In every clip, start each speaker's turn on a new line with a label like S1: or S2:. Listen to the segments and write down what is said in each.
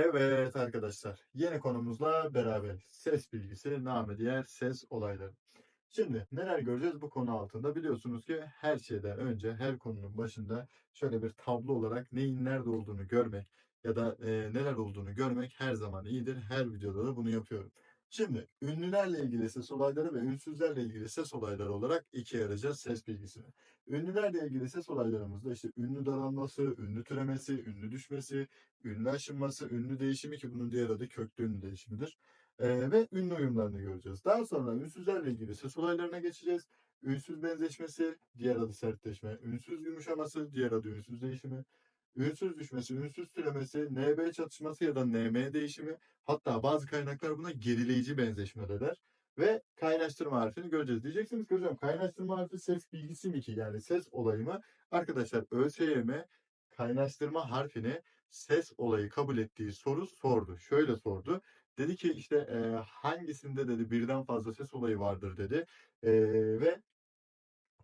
S1: Evet arkadaşlar, yeni konumuzla beraber ses bilgisi, namı diğer ses olayları. Şimdi neler göreceğiz bu konu altında? Biliyorsunuz ki her şeyden önce, her konunun başında şöyle bir tablo olarak neyin nerede olduğunu görmek ya da e, neler olduğunu görmek her zaman iyidir. Her videoda da bunu yapıyorum. Şimdi ünlülerle ilgili ses olayları ve ünsüzlerle ilgili ses olayları olarak ikiye ayıracağız ses bilgisini. Ünlülerle ilgili ses olaylarımızda işte ünlü daralması, ünlü türemesi, ünlü düşmesi, ünlü aşınması, ünlü değişimi ki bunun diğer adı köklü ünlü değişimidir. Ee, ve ünlü uyumlarını göreceğiz. Daha sonra ünsüzlerle ilgili ses olaylarına geçeceğiz. Ünsüz benzeşmesi, diğer adı sertleşme. Ünsüz yumuşaması, diğer adı ünsüz değişimi. Ünsüz düşmesi, ünsüz türemesi, NB çatışması ya da NM değişimi. Hatta bazı kaynaklar buna gerileyici benzeşme de der. Ve kaynaştırma harfini göreceğiz. Diyeceksiniz ki hocam kaynaştırma harfi ses bilgisi mi ki? Yani ses olayı mı? Arkadaşlar ÖSYM kaynaştırma harfini ses olayı kabul ettiği soru sordu. Şöyle sordu. Dedi ki işte e, hangisinde dedi birden fazla ses olayı vardır dedi. E, ve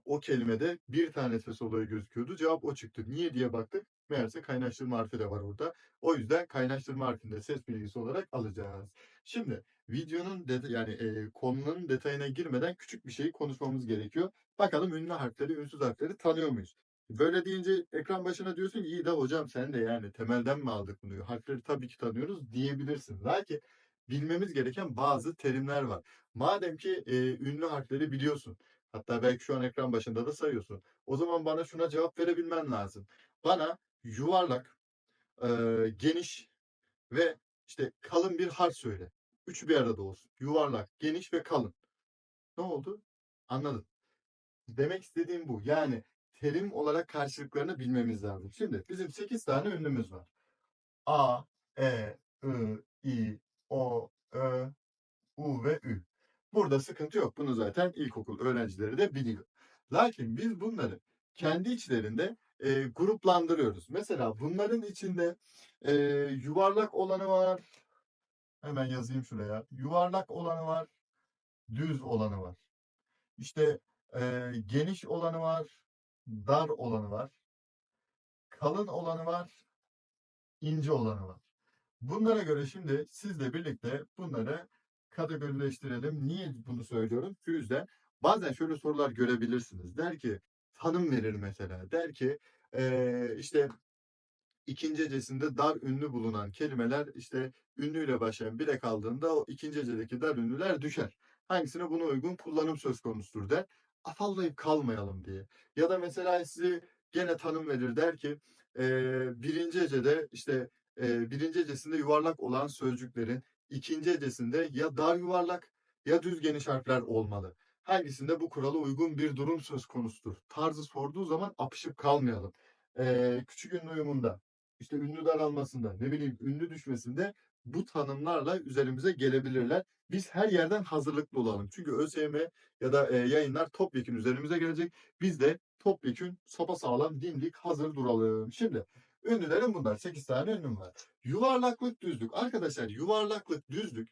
S1: o kelimede bir tane ses olayı gözüküyordu. Cevap o çıktı. Niye diye baktık. Meğerse kaynaştırma harfi de var orada. O yüzden kaynaştırma harfinde ses bilgisi olarak alacağız. Şimdi videonun yani e, konunun detayına girmeden küçük bir şeyi konuşmamız gerekiyor. Bakalım ünlü harfleri, ünsüz harfleri tanıyor muyuz? Böyle deyince ekran başına diyorsun ki iyi de hocam sen de yani temelden mi aldık bunu? Harfleri tabii ki tanıyoruz diyebilirsin. Lakin bilmemiz gereken bazı terimler var. Madem ki e, ünlü harfleri biliyorsun. Hatta belki şu an ekran başında da sayıyorsun. O zaman bana şuna cevap verebilmen lazım. Bana yuvarlak, e, geniş ve işte kalın bir harf söyle. Üçü bir arada olsun. Yuvarlak, geniş ve kalın. Ne oldu? Anladın. Demek istediğim bu. Yani terim olarak karşılıklarını bilmemiz lazım. Şimdi bizim 8 tane ünlümüz var. A, E, I, I, O, Ö, U ve Ü. Burada sıkıntı yok. Bunu zaten ilkokul öğrencileri de biliyor. Lakin biz bunları kendi içlerinde e, gruplandırıyoruz. Mesela bunların içinde e, yuvarlak olanı var. Hemen yazayım şuraya. Yuvarlak olanı var. Düz olanı var. İşte e, geniş olanı var. Dar olanı var. Kalın olanı var. ince olanı var. Bunlara göre şimdi sizle birlikte bunları kategorileştirelim. Niye bunu söylüyorum? Şu yüzden bazen şöyle sorular görebilirsiniz. Der ki tanım verir mesela. Der ki eee, işte ikinci hecesinde dar ünlü bulunan kelimeler işte ünlüyle başlayan bire kaldığında o ikinci hecedeki dar ünlüler düşer. Hangisine buna uygun kullanım söz konusudur der. Afallayıp kalmayalım diye. Ya da mesela size gene tanım verir der ki eee, birinci hecede işte eee, birinci hecesinde yuvarlak olan sözcüklerin ikinci hecesinde ya dar yuvarlak ya düz geniş harfler olmalı. Hangisinde bu kurala uygun bir durum söz konusudur? Tarzı sorduğu zaman apışıp kalmayalım. Eee, küçük ünlü uyumunda, işte ünlü daralmasında, ne bileyim ünlü düşmesinde bu tanımlarla üzerimize gelebilirler. Biz her yerden hazırlıklı olalım. Çünkü ÖSYM ya da e, yayınlar topyekun üzerimize gelecek. Biz de topyekun sapasağlam dimdik hazır duralım. Şimdi ünlülerin bunlar. 8 tane ünlüm var. Yuvarlaklık, düzlük. Arkadaşlar yuvarlaklık, düzlük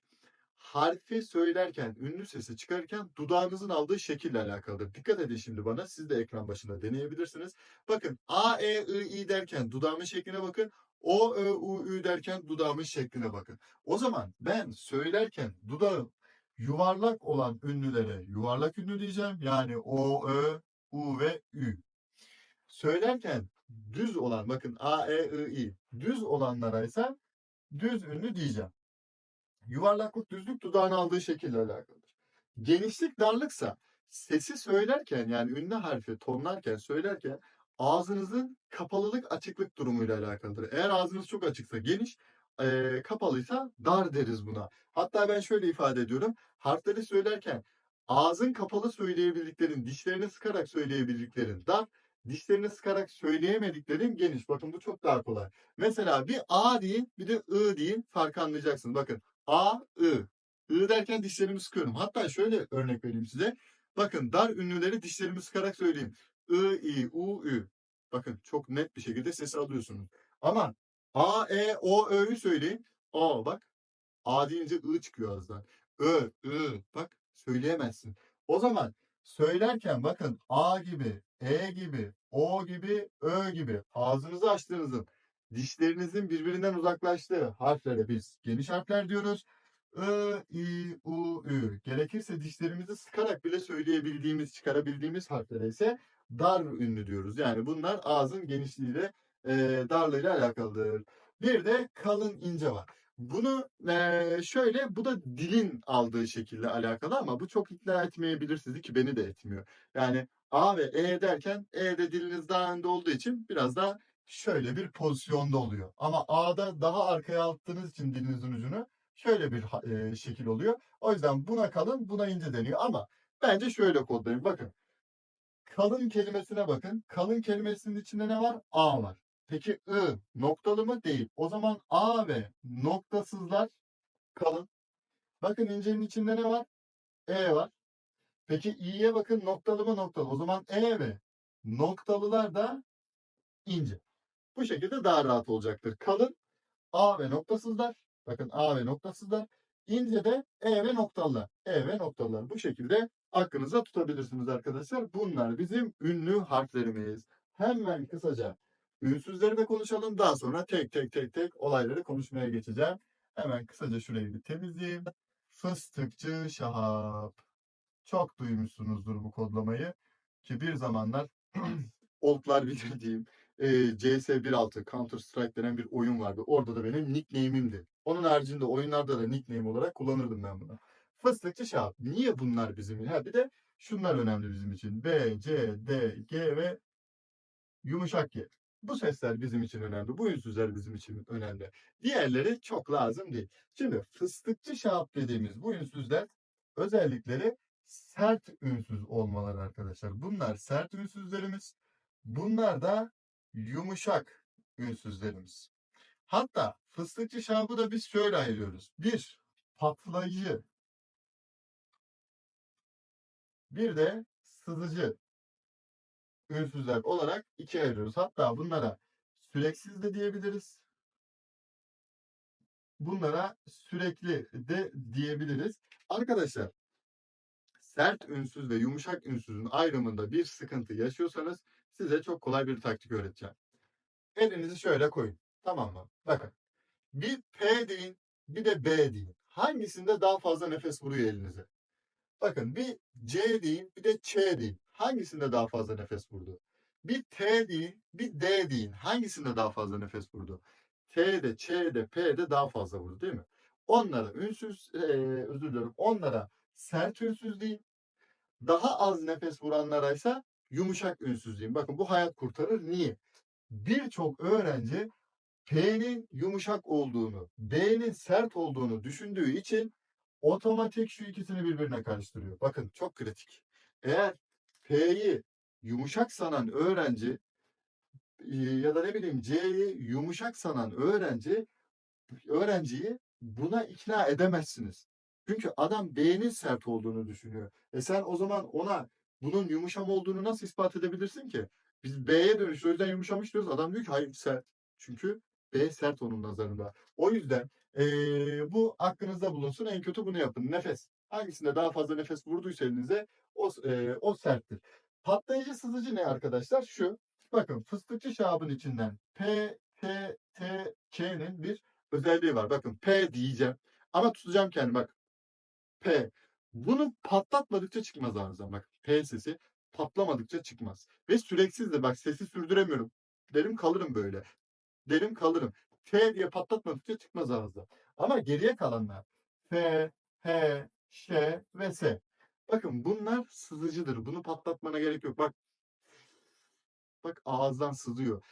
S1: harfi söylerken, ünlü sesi çıkarırken dudağınızın aldığı şekille alakalıdır. Dikkat edin şimdi bana. Siz de ekran başında deneyebilirsiniz. Bakın A, E, I, I derken dudağımın şekline bakın. O, Ö, U, Ü derken dudağımın şekline bakın. O zaman ben söylerken dudağım yuvarlak olan ünlülere yuvarlak ünlü diyeceğim. Yani O, Ö, U ve Ü. Söylerken düz olan bakın A, E, I, I düz olanlara ise düz ünlü diyeceğim. Yuvarlaklık düzlük dudağın aldığı şekille alakalıdır. Genişlik darlıksa sesi söylerken yani ünlü harfi tonlarken söylerken ağzınızın kapalılık açıklık durumuyla alakalıdır. Eğer ağzınız çok açıksa geniş, eee, kapalıysa dar deriz buna. Hatta ben şöyle ifade ediyorum. Harfleri söylerken ağzın kapalı söyleyebildiklerin, dişlerini sıkarak söyleyebildiklerin dar, dişlerini sıkarak söyleyemediklerin geniş. Bakın bu çok daha kolay. Mesela bir A deyin, bir de I deyin farkı anlayacaksınız. Bakın A, I. I derken dişlerimi sıkıyorum. Hatta şöyle örnek vereyim size. Bakın dar ünlüleri dişlerimi sıkarak söyleyeyim. I, I, U, Ü. Bakın çok net bir şekilde sesi alıyorsunuz. Ama A, E, O, Ö'yü söyleyin. A bak. A deyince I çıkıyor ağızdan. Ö, I. Bak söyleyemezsin. O zaman söylerken bakın A gibi, E gibi, O gibi, Ö gibi ağzınızı açtığınızın dişlerinizin birbirinden uzaklaştığı harflere biz geniş harfler diyoruz. I, I, U, Ü. Gerekirse dişlerimizi sıkarak bile söyleyebildiğimiz, çıkarabildiğimiz harflere ise dar ünlü diyoruz. Yani bunlar ağzın genişliğiyle, e, darlığıyla alakalıdır. Bir de kalın ince var. Bunu e, şöyle, bu da dilin aldığı şekilde alakalı ama bu çok ikna etmeyebilir sizi ki beni de etmiyor. Yani A ve E derken E'de diliniz daha önde olduğu için biraz daha şöyle bir pozisyonda oluyor. Ama A'da daha arkaya attığınız için dilinizin ucunu şöyle bir e, şekil oluyor. O yüzden buna kalın, buna ince deniyor. Ama bence şöyle kodlayın. Bakın. Kalın kelimesine bakın. Kalın kelimesinin içinde ne var? A var. Peki I noktalı mı? Değil. O zaman A ve noktasızlar kalın. Bakın incenin içinde ne var? E var. Peki i'ye bakın noktalı mı noktalı. O zaman e ve noktalılar da ince. Bu şekilde daha rahat olacaktır. Kalın a ve noktasızlar. Bakın a ve noktasızlar. İnce de e ve noktalılar. E ve noktalılar. Bu şekilde aklınıza tutabilirsiniz arkadaşlar. Bunlar bizim ünlü harflerimiz. Hemen kısaca ünsüzleri de konuşalım. Daha sonra tek tek tek tek olayları konuşmaya geçeceğim. Hemen kısaca şurayı bir temizleyeyim. Fıstıkçı Şahap. Çok duymuşsunuzdur bu kodlamayı. Ki bir zamanlar Oldlar bilir diyeyim. E, CS 1.6 Counter Strike denen bir oyun vardı. Orada da benim nickname'imdi. Onun haricinde oyunlarda da nickname olarak kullanırdım ben bunu. Fıstıkçı Şahap. Niye bunlar bizim? Ha bir de şunlar önemli bizim için. B, C, D, G ve yumuşak G. Bu sesler bizim için önemli. Bu ünsüzler bizim için önemli. Diğerleri çok lazım değil. Şimdi fıstıkçı şahap dediğimiz bu ünsüzler özellikleri sert ünsüz olmaları arkadaşlar. Bunlar sert ünsüzlerimiz. Bunlar da yumuşak ünsüzlerimiz. Hatta fıstıkçı şahapı da biz şöyle ayırıyoruz. Bir, patlayıcı. Bir de sızıcı ünsüzler olarak ikiye ayırıyoruz. Hatta bunlara süreksiz de diyebiliriz. Bunlara sürekli de diyebiliriz. Arkadaşlar sert ünsüz ve yumuşak ünsüzün ayrımında bir sıkıntı yaşıyorsanız size çok kolay bir taktik öğreteceğim. Elinizi şöyle koyun. Tamam mı? Bakın. Bir P deyin, bir de B deyin. Hangisinde daha fazla nefes vuruyor elinize? Bakın bir C deyin, bir de Ç deyin. Hangisinde daha fazla nefes vurdu? Bir T deyin, bir D deyin. Hangisinde daha fazla nefes vurdu? T'de, Ç'de, P'de daha fazla vurdu değil mi? Onlara ünsüz, eee özür diliyorum, onlara sert ünsüz deyin. Daha az nefes vuranlara ise yumuşak ünsüz deyin. Bakın bu hayat kurtarır. Niye? Birçok öğrenci P'nin yumuşak olduğunu, B'nin sert olduğunu düşündüğü için otomatik şu ikisini birbirine karıştırıyor. Bakın çok kritik. Eğer P'yi yumuşak sanan öğrenci e, ya da ne bileyim C'yi yumuşak sanan öğrenci öğrenciyi buna ikna edemezsiniz. Çünkü adam B'nin sert olduğunu düşünüyor. E sen o zaman ona bunun yumuşam olduğunu nasıl ispat edebilirsin ki? Biz B'ye dönüş o yüzden yumuşamış diyoruz. Adam diyor ki hayır sert. Çünkü B sert onun nazarında. O yüzden eee, bu aklınızda bulunsun. En kötü bunu yapın. Nefes. Hangisinde daha fazla nefes vurduysa elinize o, eee, o serttir. Patlayıcı sızıcı ne arkadaşlar? Şu. Bakın fıstıkçı şarabın içinden P, T, T, K'nin bir özelliği var. Bakın P diyeceğim. Ama tutacağım kendimi bak. P. Bunu patlatmadıkça çıkmaz ağzından. Bak P sesi patlamadıkça çıkmaz. Ve süreksiz de bak sesi sürdüremiyorum. Derim kalırım böyle. Derim kalırım. T diye patlatmadıkça çıkmaz ağızda. Ama geriye kalanlar F, H, Ş ve S. Bakın bunlar sızıcıdır. Bunu patlatmana gerek yok. Bak. Bak ağızdan sızıyor.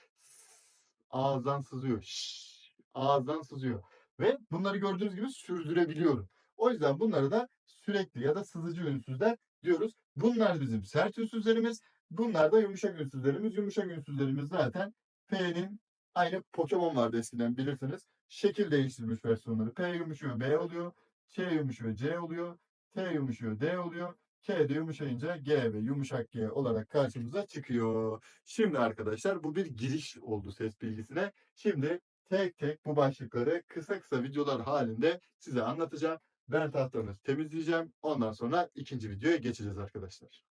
S1: Ağızdan sızıyor. Şşş, ağızdan sızıyor. Ve bunları gördüğünüz gibi sürdürebiliyorum. O yüzden bunları da sürekli ya da sızıcı ünsüzler diyoruz. Bunlar bizim sert ünsüzlerimiz. Bunlar da yumuşak ünsüzlerimiz. Yumuşak ünsüzlerimiz zaten P'nin aynı Pokemon vardı eskiden bilirsiniz. Şekil değiştirmiş versiyonları. P yumuşuyor B oluyor. Ç yumuşuyor C oluyor. T yumuşuyor D oluyor. K de yumuşayınca G ve yumuşak G olarak karşımıza çıkıyor. Şimdi arkadaşlar bu bir giriş oldu ses bilgisine. Şimdi tek tek bu başlıkları kısa kısa videolar halinde size anlatacağım. Ben tahtamı temizleyeceğim. Ondan sonra ikinci videoya geçeceğiz arkadaşlar.